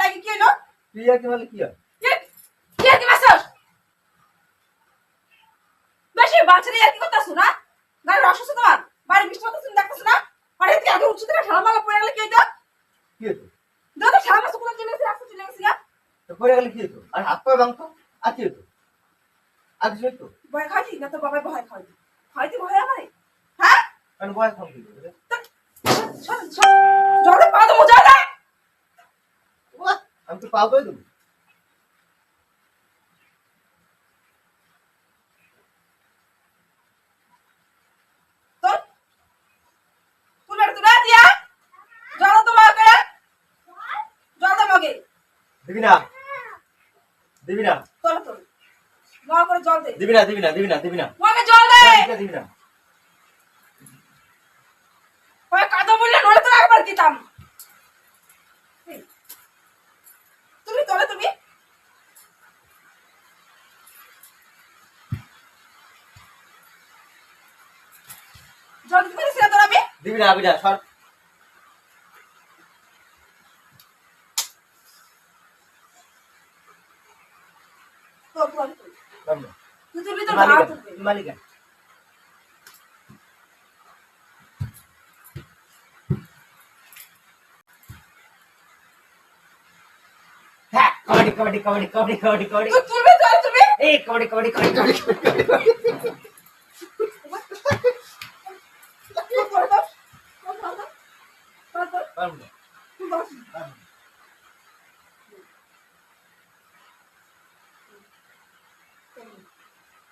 লাগে কি হলো? কি হয় কি কি মাসাস বেশি বাচ্চারা আর কি করতেছো না গাড়ির অসুস্থ তোমার বাড়ি বৃষ্টি তুমি দেখতেছো না থেকে ঠালা পড়ে গেলে কি হইতো কি হয়েছে? দাও তো ঠালা চলে গেছে রাস্তা চলে গেছে তো পড়ে গেলে কি হতো আর হাত ভাঙতো আর কি হতো আর কিছু হতো ভয় খাইছি না তো বাবাই ভয় খাইছি খাইছি ভয় আমারে হ্যাঁ? কম ছিল বুঝলে? জলে পা আমি তো পাও করে দেবো তোর তুলে তুলে দিয়া জল তোমাকে জল তোমাকে দিবি না। দিবি না। তোর তোর নয় করে জল দে। দিবি না দিবি না দিবি না দিবি না। তোমাকে জল দে। দিবি না ওই কাদা বললে নলে তোর একবার দিতাম। তুমি তোলে তুমি। জল দিতে না তোর দিবি না দিবি না সর। তোর তোর তোর। সর না। তুই তুলবি তোর মালিক ভাড়া আছে, তুলবি মালিক আছে। হ্যাঁ কবাডি কবাডি কবাডি কবাডি কবাডি কবাডি তুই তুলবি জল তুলবি এই কবাডি কবাডি কবাডি কবাডি কবাডি কবাডি তোর তোর তোর তোর তোর তোর তোর পারব না, তুই বস পারব না।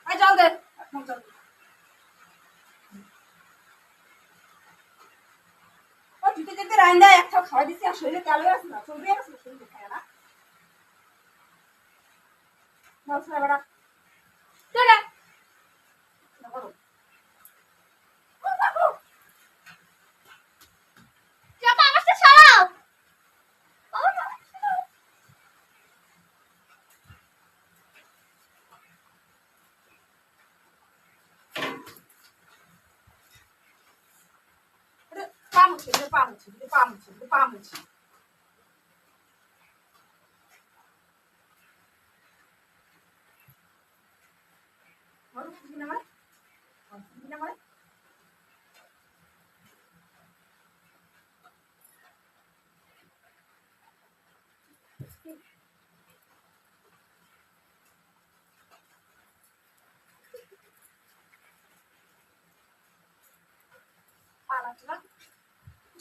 আই জল দে। একটা খাওয়া দিচ্ছি আর শরীরে তেল হয়ে আছে না চলবে আছে না, শরীরে খায় না। বেড়া চলে না করো ও বাবু চাপা আওয়াজটা সরাও ও না আরে পা মুছে দে, পা মুছে দে, পা মুছে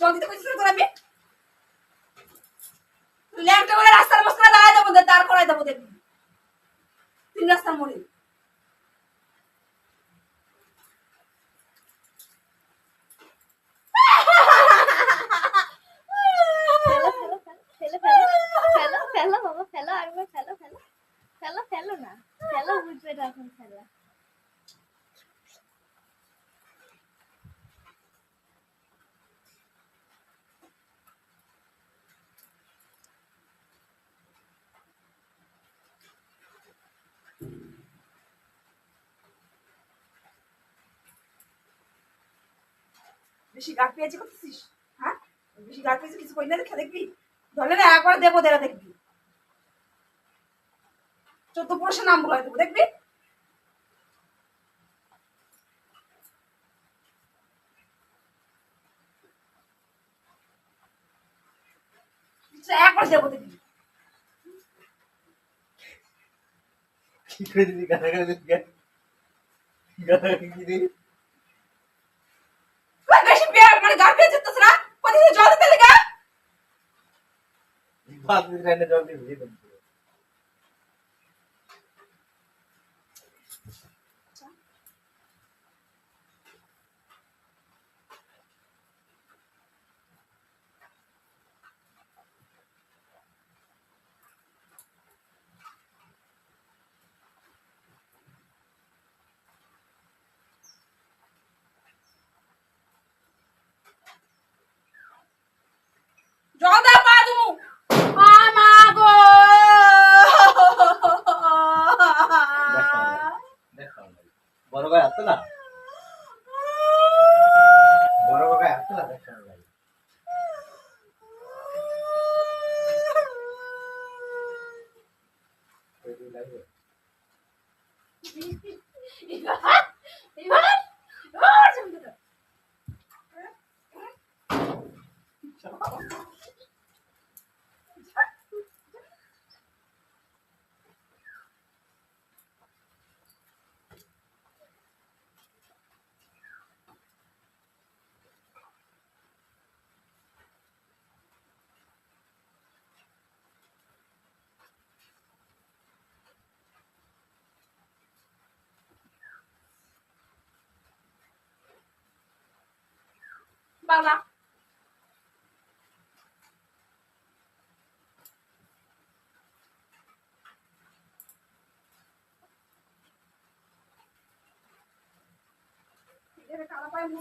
জল রাস্তার মাঝখানে করাই দেবো তিন রাস্তার মোড়ে বেশি গাছ পেয়েছি করতেছিস হ্যাঁ? বেশি গাছ পেয়েছি কিছু করি না দেখে দেখবি? ধরলে না একবার দেবো দেরা দেখবি। চোদ্দ পুরুষের নাম বলে দেবো, দেখবি? একবার দেবো, দেখবি। কি করে দিবি বেশি মানে গাছ পেয়েছে তো না প্রতিদিন জল দিতে বালতি রাইনে জল দিয়ে ভিজে দেবো জল দাও পা তুমি আমা গো দেখো বড় গায়ে আসতো না বড় গায়ে আসতো না দেখো লাগে লাগবে এবার এবার এবার জল দাও বাংলা এটা Dari kalau kalian.